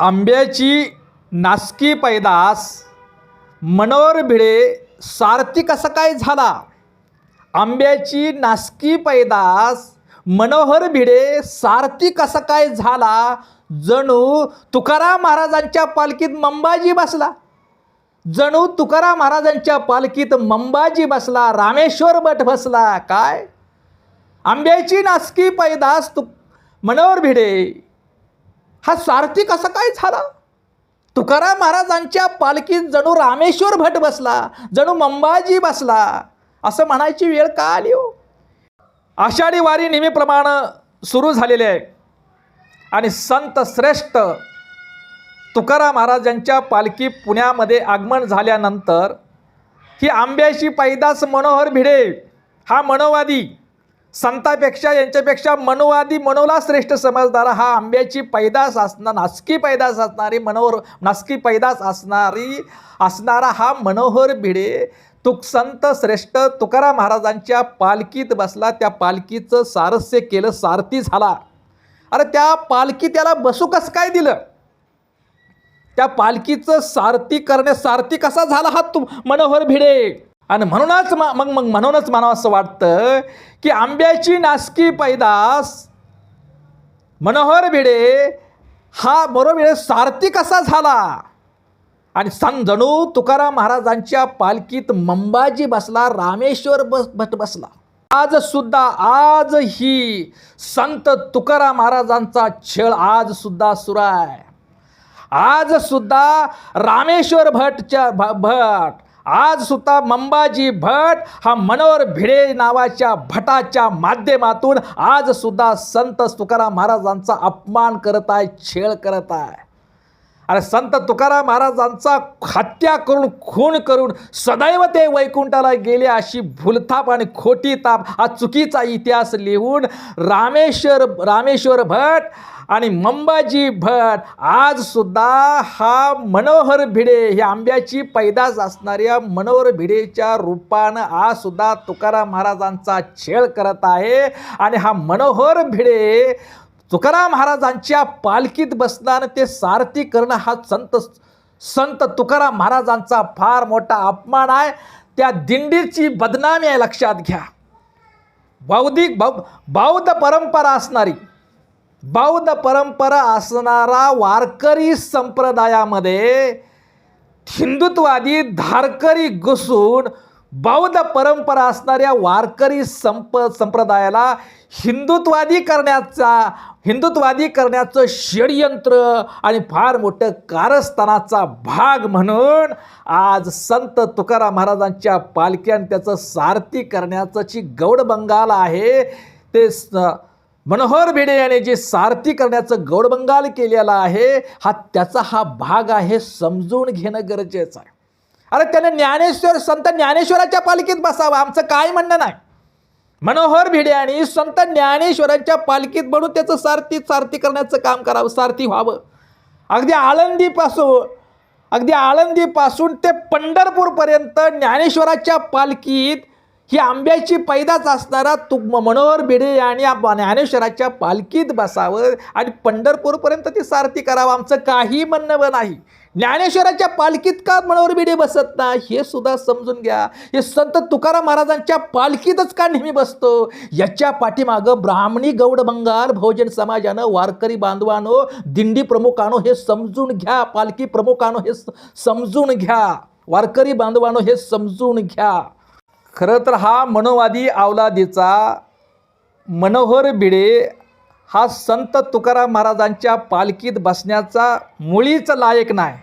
आंब्याची नासकी पैदास मनोहर भिडे सारथी कसा काय झाला? आंब्याची नासकी पैदास मनोहर भिडे सारथी कसा काय झाला? जणू तुकाराम महाराजांच्या पालखीत मंबाजी बसला. जणू तुकाराम महाराजांच्या पालखीत मंबाजी बसला रामेश्वर भट बसला. काय? आंब्याची नासकी पैदास तु मनोहर भिडे. हा सारथी कसा काय झाला? तुकाराम महाराजांच्या पालखीत जणू रामेश्वर भट बसला जणू मंबाजी बसला. असं म्हणायची वेळ का आली हो? आषाढी वारी नेहमीप्रमाणे सुरू झालेली आहे. आणि संत श्रेष्ठ तुकाराम महाराजांच्या पालखी पुण्यामध्ये आगमन झाल्यानंतर ही आंब्याची पैदास मनोहर भिडे हा मनोवादी संतापेक्षा यांच्यापेक्षा मनोवादी मनोला श्रेष्ठ समजणारा हा आंब्याची पैदास असणार नासकी पैदास असणारी मनोहर नासकी पैदास असणारी असणारा हा मनोहर भिडे. तुक संत श्रेष्ठ तुकाराम महाराजांच्या पालखीत बसला त्या पालखीचं सारस्य केलं सारथी झाला. अरे त्या पालखी त्याला बसू कसं काय दिलं? त्या पालखीचं सारथी करणे सारथी कसा झाला हा तू मनोहर भिडे? आणि म्हणूनच मग मग मग म्हणूनच मला असं वाटतं की आंब्याची नासकी पैदास मनोहर भिडे हा बरोबर सारथी कसा झाला? आणि सन जणू तुकाराम महाराजांच्या पालखीत मंबाजी बसला रामेश्वर बस भट बसला. आज सुद्धा आज ही संत तुकाराम महाराजांचा छळ आज सुद्धा सुराय आज सुद्धा रामेश्वर भटच्या भ भट आज सुद्धा मंबाजी भट हा मनोहर भिडे नावाच्या भटाच्या माध्यमातून आज सुद्धा संत तुकाराम महाराजांचा अपमान करत आहे छेळ करत आहे. अरे संत तुकाराम महाराजांचा हत्या करून खून करून सदैव ते वैकुंठाला गेले अशी भूलथाप आणि खोटी ताप हा चुकीचा इतिहास लिहून रामेश्वर रामेश्वर भट आणि मंबाजी भट आजसुद्धा हा मनोहर भिडे ही आंब्याची पैदास असणाऱ्या मनोहर भिडेच्या रूपानं आज सुद्धा तुकाराम महाराजांचा छेळ करत आहे. आणि हा मनोहर भिडे तुकाराम महाराजांच्या पालखीत बसणार ते सारथी करणं हा संत संत तुकाराम महाराजांचा फार मोठा अपमान आहे. त्या दिंडीची बदनामी आहे लक्षात घ्या. बौद्धिक बौ बौद्ध परंपरा असणारी बौद्ध परंपरा असणारा वारकरी संप्रदायामध्ये हिंदुत्वादी धारकरी घुसून बौद्ध परंपरा असणाऱ्या वारकरी संप संप्रदायाला हिंदुत्वादी करण्याचा हिंदुत्वादी करण्याचं षडयंत्र आणि फार मोठं कारस्थानाचा भाग म्हणून आज संत तुकाराम महाराजांच्या पालख्यान त्याचं सारथी करण्याचं जी गौडबंगाल आहे ते स मनोहर भिडे याने जे सारथी करण्याचं गौडबंगाल केलेलं आहे हा त्याचा हा भाग आहे समजून घेणं गरजेचं आहे. अरे त्याने ज्ञानेश्वर संत ज्ञानेश्वराच्या पालखीत बसावं. आमचं काय म्हणणं नाही. मनोहर भिडे आणि संत ज्ञानेश्वरांच्या पालखीत बनून त्याचं सारथी सारथी करण्याचं काम करावं सारथी व्हावं. अगदी आळंदीपासून अगदी आळंदीपासून ते पंढरपूरपर्यंत ज्ञानेश्वराच्या पालखीत ही आंब्याची पैदाच असणारा तु मनोहर भिडे आणि ज्ञानेश्वराच्या पालखीत बसावं आणि पंढरपूरपर्यंत ती सारथी करावं. आमचं काही म्हणणं नाही. ज्ञानेश्वराच्या पालखीत का मनोहर भिडे बसत नाही? हे सुद्धा समजून घ्या. हे संत तुकाराम महाराजांच्या पालखीतच का नेहमी बसतो? याच्या पाठीमागं ब्राह्मणी गौड बंगाल बहुजन समाजानं वारकरी बांधवानो दिंडी प्रमुखानो हे समजून घ्या. पालखी प्रमुखानो हे स- समजून घ्या. वारकरी बांधवानो हे समजून घ्या. खरं तर हा मनोवादी अवलादीचा मनोहर भिडे हा संत तुकाराम महाराजांच्या पालखीत बसण्याचा मुळीच लायक नाही.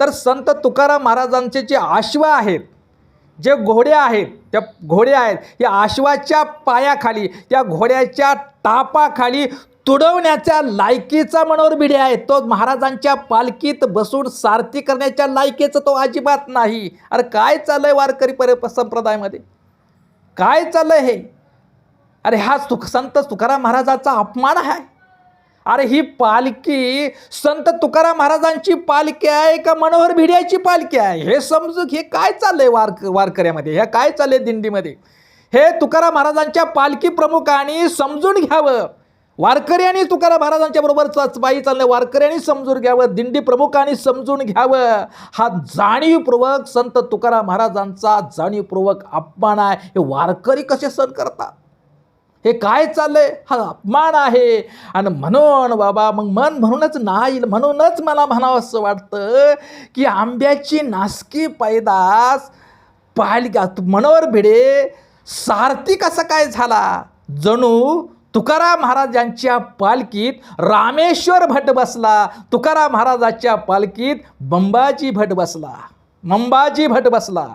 तर संत तुकाराम महाराजांचे जे आश्वा आहेत जे घोडे आहेत त्या घोडे आहेत या आश्वाच्या पायाखाली त्या घोड्याच्या टापाखाली तुडवण्याच्या लायकीचा मनोहर भिडे आहे. तो महाराजांच्या पालखीत बसून सारथी करण्याच्या लायकीचं तो अजिबात नाही. अरे काय चाललंय वारकरी पर संप्रदायामध्ये? काय चाललंय हे? अरे हा तुक संत तुकाराम महाराजाचा अपमान आहे. अरे ही पालखी संत तुकाराम महाराजांची पालखी आहे का मनोहर भिड्याची पालखी आहे? हे समजू हे काय चाललंय वारक वारकऱ्यामध्ये? हे काय चाललंय दिंडीमध्ये? हे तुकाराम महाराजांच्या पालखी प्रमुखांनी समजून घ्यावं. वारकऱ्यांनी तुकाराम महाराजांच्या बरोबर पायी चालणे वारकऱ्यांनी समजून घ्यावं. दिंडी प्रमुखांनी समजून घ्यावं. हा जाणीवपूर्वक संत तुकाराम महाराजांचा जाणीवपूर्वक अपमान आहे. हे वारकरी कसे सण करतात? हे काय चाललंय? हा अपमान आहे. आणि म्हणून बाबा मग मन म्हणूनच नाही म्हणूनच मला म्हणावं असं वाटतं की आंब्याची नासकी पैदास पाहिली मनोहर भिडे सारथी कसा काय झाला? जणू तुकाराम महाराजांच्या पालखीत रामेश्वर भट बसला. तुकाराम महाराजाच्या पालखीत बंबाजी भट बसला. मंबाजी भट बसला.